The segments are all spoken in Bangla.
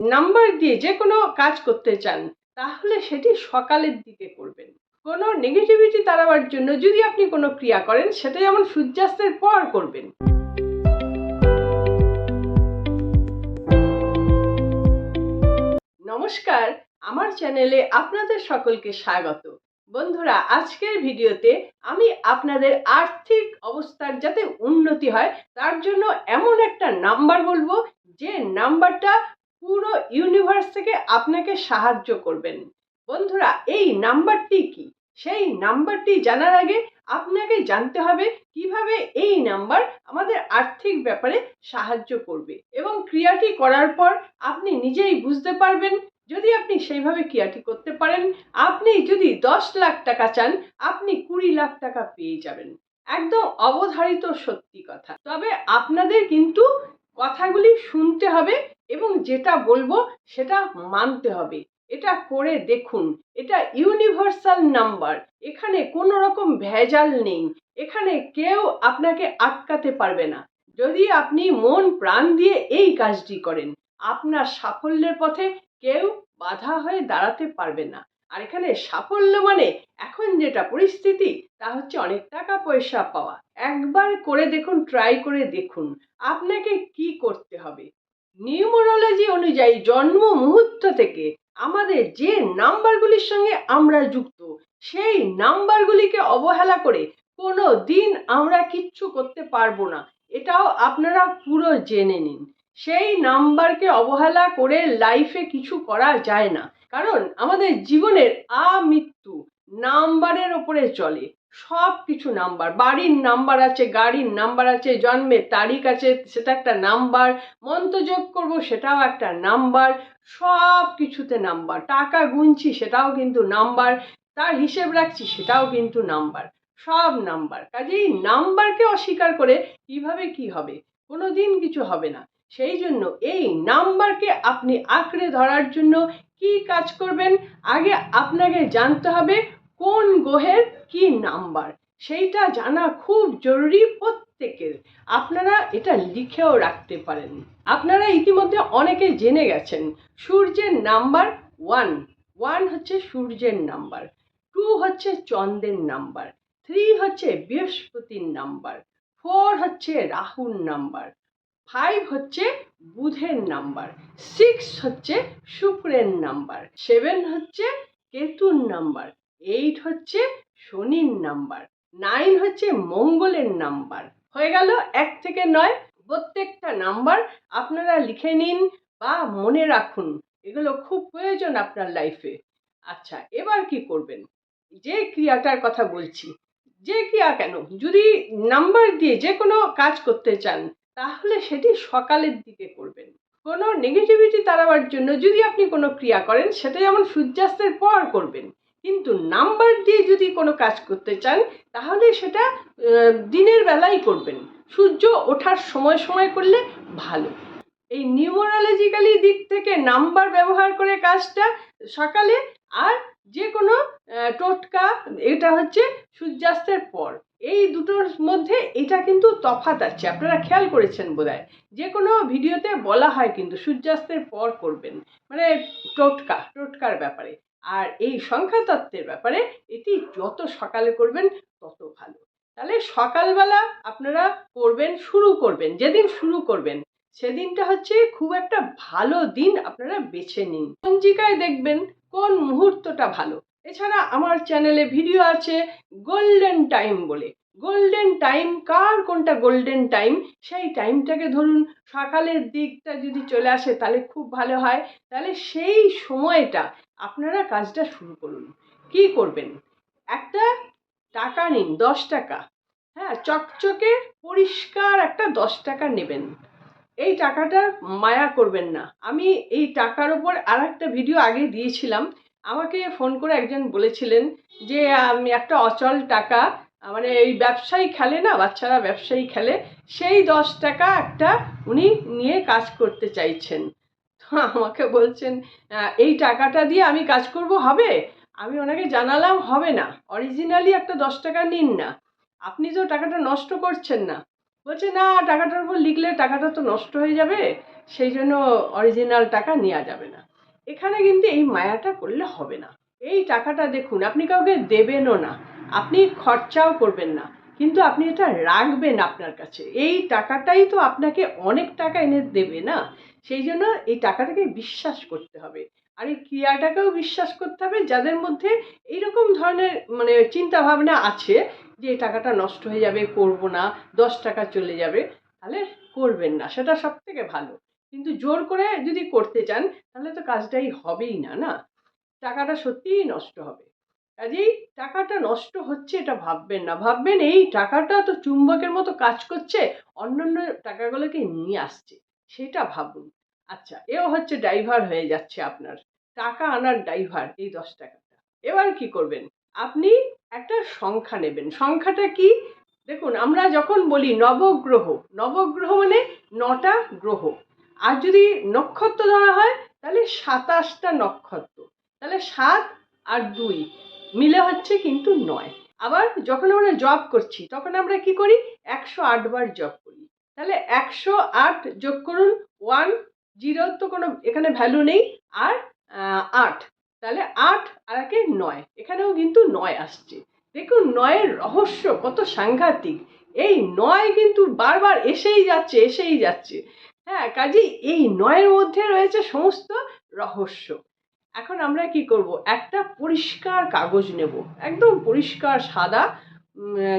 নাম্বার দিয়ে যে কোনো কাজ করতে চান, তাহলে সেটি সকালের দিকে করবেন। কোনো নেগেটিভিটি তাড়াবার জন্য যদি আপনি কোনো ক্রিয়া করেন, সেটা যেমন সূর্যাস্তের পর করবেন। নমস্কার, আমার চ্যানেলে আপনাদের সকলকে স্বাগত। বন্ধুরা, আজকের ভিডিওতে আমি আপনাদের আর্থিক অবস্থার যাতে উন্নতি হয়, তার জন্য এমন একটা নাম্বার বলব, যে নাম্বারটা পুরো ইউনিভার্স থেকে আপনাকে সাহায্য করবেন। বন্ধুরা, এই নাম্বারটি কি? সেই নাম্বারটি জানার আগে আপনাকে জানতে হবে কীভাবে এই নাম্বার আমাদের আর্থিক ব্যাপারে সাহায্য করবে এবং ক্রিয়াটি করার পর আপনি নিজেই বুঝতে পারবেন। যদি আপনি সেইভাবে ক্রিয়াটি করতে পারেন, আপনি যদি দশ লাখ টাকা চান, আপনি কুড়ি লাখ টাকা পেয়ে যাবেন। একদম অবধারিত সত্যি কথা। তবে আপনাদের কিন্তু কথাগুলি শুনতে হবে এবং যেটা বলব সেটা মানতে হবে। এটা করে দেখুন, এটা ইউনিভার্সাল নাম্বার এখানে কোনো রকম ভেজাল নেই, এখানে কেউ আপনাকে আটকাতে পারবে না। যদি আপনি মন প্রাণ দিয়ে এই কাজটি করেন, আপনার সাফল্যের পথে কেউ বাধা হয়ে দাঁড়াতে পারবে না। আর এখানে সাফল্য মানে এখন যেটা পরিস্থিতি, তা হচ্ছে অনেক টাকা পয়সা পাওয়া। একবার করে দেখুন ট্রাই করে দেখুন, আপনাকে কি করতে হবে? নিউমোরোলজি অনুযায়ী জন্ম মুহূর্ত থেকে আমাদের যে নাম্বারগুলির সঙ্গে আমরা যুক্ত, সেই নাম্বারগুলিকে অবহেলা করে কোনো দিন আমরা কিচ্ছু করতে পারব না। এটাও আপনারা পুরো জেনে নিন। সেই নাম্বারকে অবহেলা করে লাইফে কিছু করা যায় না। কারণ আমাদের জীবনের আমৃত্যু নাম্বারের ওপরে চলে। সব কিছু নাম্বার, বাড়ির নাম্বার আছে, গাড়ির নাম্বার আছে, জন্মের তারিখ আছে, সেটা একটা নাম্বার মন্ত্রযোগ করব সেটাও একটা নাম্বার সব কিছুতে নাম্বার, টাকা গুনছি সেটাও কিন্তু নাম্বার, তার হিসেব রাখছি সেটাও কিন্তু নাম্বার, সব নাম্বার, কাজেই নাম্বারকে অস্বীকার করে কীভাবে কি হবে কোনো দিন কিছু হবে না, সেই জন্য এই নাম্বারকে আপনি আঁকড়ে ধরার জন্য কি কাজ করবেন, আগে আপনাকে জানতে হবে কোন গ্রহের কি নাম্বার? সেইটা জানা খুব জরুরি প্রত্যেকের। আপনারা এটা লিখেও রাখতে পারেন। আপনারা ইতিমধ্যে অনেকে জেনে গেছেন, সূর্যের নাম্বার ওয়ান ওয়ান হচ্ছে সূর্যের নাম্বার টু হচ্ছে চন্দ্রের নাম্বার থ্রি হচ্ছে বৃহস্পতির নাম্বার ফোর হচ্ছে রাহুর নাম্বার ফাইভ হচ্ছে বুধের নাম্বার সিক্স হচ্ছে শুক্রের নাম্বার সেভেন হচ্ছে কেতুর নাম্বার। এইট হচ্ছে শনির নাম্বার নাইন হচ্ছে মঙ্গলের নাম্বার হয়ে গেল এক থেকে নয়, প্রত্যেকটা নাম্বার আপনারা লিখে নিন বা মনে রাখুন, এগুলো খুব প্রয়োজন আপনার লাইফে আচ্ছা এবার কি করবেন? যে ক্রিয়াটার কথা বলছি, যে ক্রিয়া কেন? যদি নাম্বার দিয়ে যে কোনো কাজ করতে চান, তাহলে সেটি সকালের দিকে করবেন। কোনো নেগেটিভিটি তাড়াবার জন্য যদি আপনি কোনো ক্রিয়া করেন, সেটা যেমন সূর্যাস্তের পর করবেন কিন্তু নাম্বার দিয়ে যদি কোনো কাজ করতে চান, তাহলে সেটা দিনের বেলাই করবেন। সূর্য ওঠার সময় সময় করলে ভালো। এই নিউমোরোলজিক্যালি দিক থেকে নাম্বার ব্যবহার করে কাজটা সকালে আর যে কোনো টোটকা, এটা হচ্ছে সূর্যাস্তের পর। এই দুটোর মধ্যে এটা কিন্তু তফাৎ আছে, আপনারা খেয়াল করেছেন বোধহয়। যে কোনো ভিডিওতে বলা হয় কিন্তু সূর্যাস্তের পর করবেন। মানে টোটকা, টোটকার ব্যাপারে। আর এই সংখ্যা তত্ত্বের ব্যাপারে এটি যত সকালে করবেন, তত ভালো। তাহলে সকালবেলা আপনারা করবেন, শুরু করবেন, যেদিন শুরু করবেন, সেদিনটা হচ্ছে খুব একটা ভালো দিন আপনারা বেছে নিন। পঞ্জিকায় দেখবেন কোন মুহূর্তটা ভালো। এছাড়া আমার চ্যানেলে ভিডিও আছে গোল্ডেন টাইম বলে। গোল্ডেন টাইম কার কোনটা গোল্ডেন টাইম সেই টাইমটাকে ধরুন, সকালের দিকটা যদি চলে আসে, তাহলে খুব ভালো হয়। তাহলে সেই সময়টা আপনারা কাজটা শুরু করুন। কি করবেন? একটা টাকা নিন, দশ টাকা। হ্যাঁ চকচকে পরিষ্কার একটা দশ টাকা নেবেন। এই টাকাটা মায়া করবেন না। আমি এই টাকার ওপর আর একটা ভিডিও আগে দিয়েছিলাম। আমাকে ফোন করে একজন বলেছিলেন যে, আমি একটা অচল টাকা মানে এই ব্যবসায়ী খেলে না, বাচ্চারা ব্যবসায়ী খেলে, সেই দশ টাকা একটা উনি নিয়ে কাজ করতে চাইছেন। আমাকে বলছেন এই টাকাটা দিয়ে আমি কাজ করব হবে? আমি ওনাকে জানালাম হবে না, অরিজিনালি একটা দশ টাকা নিন না। আপনি তো টাকাটা নষ্ট করছেন না। বলছে, না, টাকাটার উপর লিখলে টাকাটা তো নষ্ট হয়ে যাবে, সেই জন্য অরিজিনাল টাকা নেওয়া যাবে না। এখানে কিন্তু এই মায়াটা করলে হবে না। এই টাকাটা দেখুন, আপনি কাউকে দেবেনও না। আপনি খরচাও করবেন না। কিন্তু আপনি এটা রাখবেন আপনার কাছে। এই টাকাটাই তো আপনাকে অনেক টাকা এনে দেবে না? সেই জন্য এই টাকাটাকে বিশ্বাস করতে হবে। আর এই ক্রিয়াটাকেও বিশ্বাস করতে হবে, যাদের মধ্যে এইরকম ধরনের মানে চিন্তা ভাবনা আছে যে এই টাকাটা নষ্ট হয়ে যাবে, করব না, দশ টাকা চলে যাবে, তাহলে করবেন না। সেটা সব থেকে ভালো। কিন্তু জোর করে যদি করতে চান, তাহলে তো কাজটাই হবেই না না? টাকাটা সত্যিই নষ্ট হবে। কাজেই টাকাটা নষ্ট হচ্ছে এটা ভাববেন না। ভাববেন এই টাকাটা তো চুম্বকের মতো কাজ করছে, অন্যান্য টাকাগুলোকে নিয়ে আসছে, সেটা ভাবুন। আচ্ছা এও হচ্ছে ড্রাইভার হয়ে যাচ্ছে আপনার। টাকা আনার ড্রাইভার এই দশ টাকাটা। এবার কি করবেন? আপনি একটা সংখ্যা নেবেন। সংখ্যাটা কি? দেখুন, আমরা যখন বলি নবগ্রহ নবগ্রহ মানে নটা গ্রহ। আর যদি নক্ষত্র ধরা হয়, তাহলে সাতাশটা নক্ষত্র। তাহলে সাত আর দুই মিলে হচ্ছে কিন্তু নয়। আবার যখন আমরা জব করছি, তখন আমরা কি করি? একশো আটবার জব করি। তাহলে একশো আট যোগ করুন ওয়ান জিরো তো কোনো এখানে ভ্যালু নেই। আর আট, তাহলে আট আর একে নয়। এখানেও কিন্তু নয় আসছে। দেখুন, নয়ের রহস্য কত সাংঘাতিক। এই নয় কিন্তু বারবার এসেই যাচ্ছে এসেই যাচ্ছে। হ্যাঁ কাজেই এই নয়ের মধ্যে রয়েছে সমস্ত রহস্য। এখন আমরা কি করব? একটা পরিষ্কার কাগজ নেব। একদম পরিষ্কার, সাদা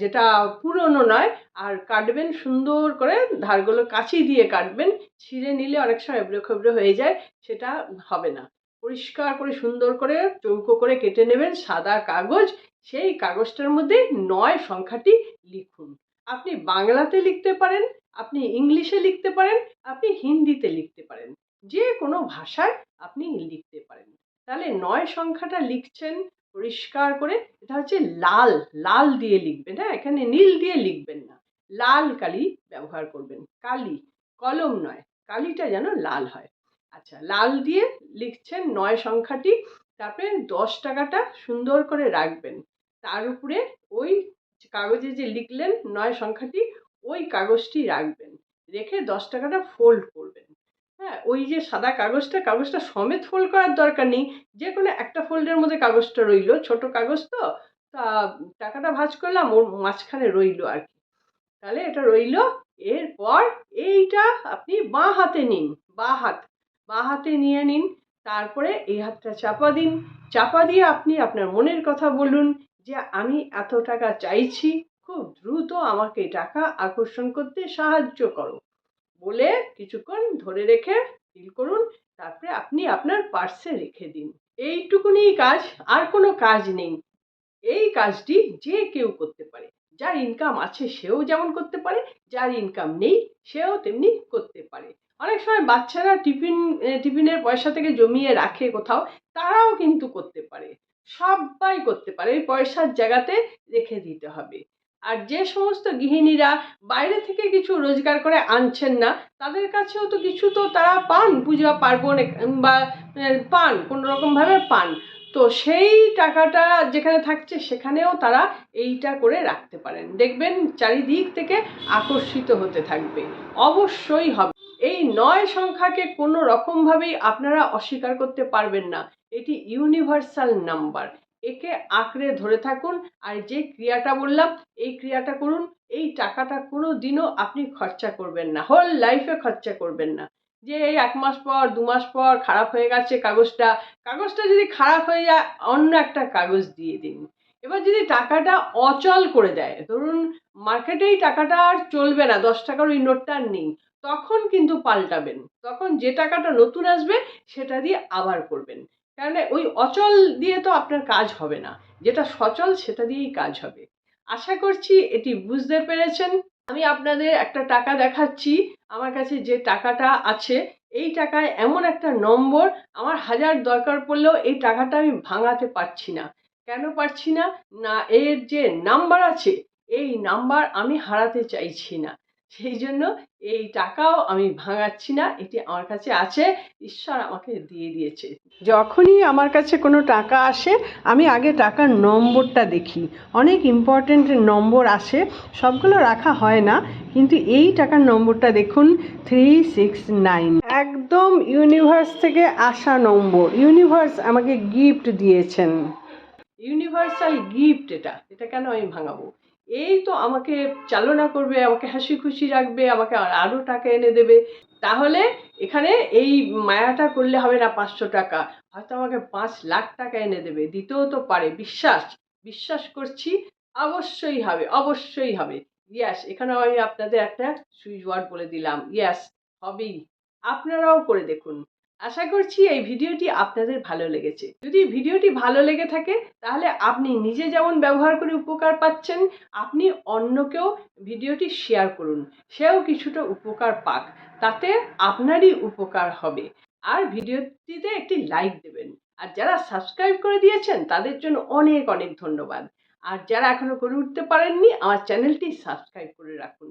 যেটা পুরনো নয়, আর কাটবেন সুন্দর করে, ধারগুলো কাঁচি দিয়ে কাটবেন। ছিঁড়ে নিলে অনেক সময় এবড়ো খেবড়ো হয়ে যায়, সেটা হবে না। পরিষ্কার করে, সুন্দর করে, চৌকো করে কেটে নেবেন সাদা কাগজ। সেই কাগজটার মধ্যে নয় সংখ্যাটি লিখুন। আপনি বাংলাতে লিখতে পারেন আপনি ইংলিশে লিখতে পারেন, আপনি হিন্দিতে লিখতে পারেন। যে কোনো ভাষায় আপনি লিখতে পারেন। তাহলে নয় সংখ্যাটা লিখছেন, পরিষ্কার করে, এটা হচ্ছে লাল লাল দিয়ে লিখবেন হ্যাঁ? এখানে নীল দিয়ে লিখবেন না। লাল কালি ব্যবহার করবেন, কালি, কলম নয়, কালিটা যেন লাল হয়। আচ্ছা লাল দিয়ে লিখছেন নয় সংখ্যাটি, তারপরে দশ টাকাটা সুন্দর করে রাখবেন। তার উপরে ওই কাগজে যে লিখলেন নয় সংখ্যাটি ওই কাগজটি রাখবেন। রেখে দশ টাকাটা ফোল্ড করবেন। হ্যাঁ ওই যে সাদা কাগজটা কাগজটা সমেত ফোল্ড করার দরকার নেই। যে কোনো একটা ফোল্ডের মধ্যে কাগজটা রইল, ছোট কাগজ তো, তা টাকাটা ভাঁজ করলাম, ওর মাঝখানে রইল আর কি। তাহলে এটা রইল। এরপর এইটা আপনি বাঁ হাতে নিন, বাঁ হাত। বাঁ হাতে নিয়ে নিন, তারপরে এই হাতটা চাপা দিন। চাপা দিয়ে আপনি আপনার মনের কথা বলুন যে, আমি এত টাকা চাইছি খুব দ্রুত আমাকে টাকা আকর্ষণ করতে সাহায্য করো। বলে কিছুক্ষণ ধরে রেখে ফিল করুন, তারপরে আপনি আপনার পার্সে রেখে দিন। এইটুকুনি কাজ, আর কোনো কাজ নেই। এই কাজটি যে কেউ করতে পারে। যার ইনকাম আছে, সেও যেমন করতে পারে, যার ইনকাম নেই, সেও তেমনি করতে পারে। অনেক সময় বাচ্চারা টিফিন টিফিনের পয়সা থেকে জমিয়ে রাখে কোথাও, তারাও কিন্তু করতে পারে। সবাই করতে পারে। এই পয়সার জায়গাতে রেখে দিতে হবে। আর যে সমস্ত গৃহিণীরা বাইরে থেকে কিছু রোজগার করে আনছেন না, তাদের কাছেও তো কিছু তো তারা পান, পূজা পার্বণ বা পান, কোনো রকমভাবে পান। তো সেই টাকাটা যেখানে থাকছে সেখানেও তারা এইটা করে রাখতে পারেন। দেখবেন চারিদিক থেকে আকর্ষিত হতে থাকবে। অবশ্যই হবে। এই নয় সংখ্যাকে কোনো রকমভাবেই আপনারা অস্বীকার করতে পারবেন না। এটি ইউনিভার্সাল নাম্বার। একে আঁকড়ে ধরে থাকুন। আর যে ক্রিয়াটা বললাম, এই ক্রিয়াটা করুন। এই টাকাটা কোনো দিনও আপনি খরচা করবেন না। হোল লাইফে খরচা করবেন না। যে এই এক মাস পর, দু মাস পর খারাপ হয়ে গেছে কাগজটা কাগজটা যদি খারাপ হয়ে যায়, অন্য একটা কাগজ দিয়ে দিন। এবার যদি টাকাটা অচল করে দেয়, ধরুন মার্কেটেই টাকাটা আর চলবে না, দশ টাকার ওই নোটটা আর নেই, তখন কিন্তু পাল্টাবেন। তখন যে টাকাটা নতুন আসবে, সেটা দিয়ে আবার করবেন। কারণ ওই অচল দিয়ে তো আপনার কাজ হবে না। যেটা সচল সেটা দিয়েই কাজ হবে। আশা করছি এটি বুঝতে পেরেছেন। আমি আপনাদের একটা টাকা দেখাচ্ছি। আমার কাছে যে টাকাটা আছে, এই টাকায় এমন একটা নম্বর আমার হাজার দরকার পড়লেও এই টাকাটা আমি ভাঙাতে পারছি না। কেন পারছি না? না, এর যে নাম্বার আছে, এই নাম্বার আমি হারাতে চাইছি না। সেই জন্য এই টাকাও আমি ভাঙাচ্ছি না, এটি আমার কাছে আছে, ঈশ্বর আমাকে দিয়ে দিয়েছে। যখনই আমার কাছে কোনো টাকা আসে, আমি আগে টাকার নম্বরটা দেখি। অনেক ইম্পর্ট্যান্ট নম্বর আসে, সবগুলো রাখা হয় না, কিন্তু এই টাকার নম্বরটা দেখুন থ্রি সিক্স নাইন একদম ইউনিভার্স থেকে আসা নম্বর ইউনিভার্স আমাকে গিফট দিয়েছেন। ইউনিভার্সাল গিফট এটা এটা কেন আমি ভাঙাবো? এই তো আমাকে চালনা করবে, আমাকে হাসি খুশি রাখবে, আমাকে আরও টাকা এনে দেবে। তাহলে এখানে এই মায়াটা করলে হবে না পাঁচশো টাকা। হয়তো আমাকে পাঁচ লাখ টাকা এনে দেবে, দিতেও তো পারে। বিশ্বাস বিশ্বাস করছি, অবশ্যই হবে অবশ্যই হবে। ইয়াস এখানেও আমি আপনাদের একটা সুইচ ওয়ার্ড বলে দিলাম। ইয়াস হবেই। আপনারাও করে দেখুন। আশা করছি এই ভিডিওটি আপনাদের ভালো লেগেছে। যদি ভিডিওটি ভালো লেগে থাকে, তাহলে আপনি নিজে যেমন ব্যবহার করে উপকার পাচ্ছেন, আপনি অন্যকেও ভিডিওটি শেয়ার করুন। সেও কিছুটা উপকার পাক, তাতে আপনারই উপকার হবে। আর ভিডিওটিতে একটি লাইক দেবেন। আর যারা সাবস্ক্রাইব করে দিয়েছেন, তাদের জন্য অনেক অনেক ধন্যবাদ। আর যারা এখনও করে উঠতে পারেননি, আমার চ্যানেলটি সাবস্ক্রাইব করে রাখুন।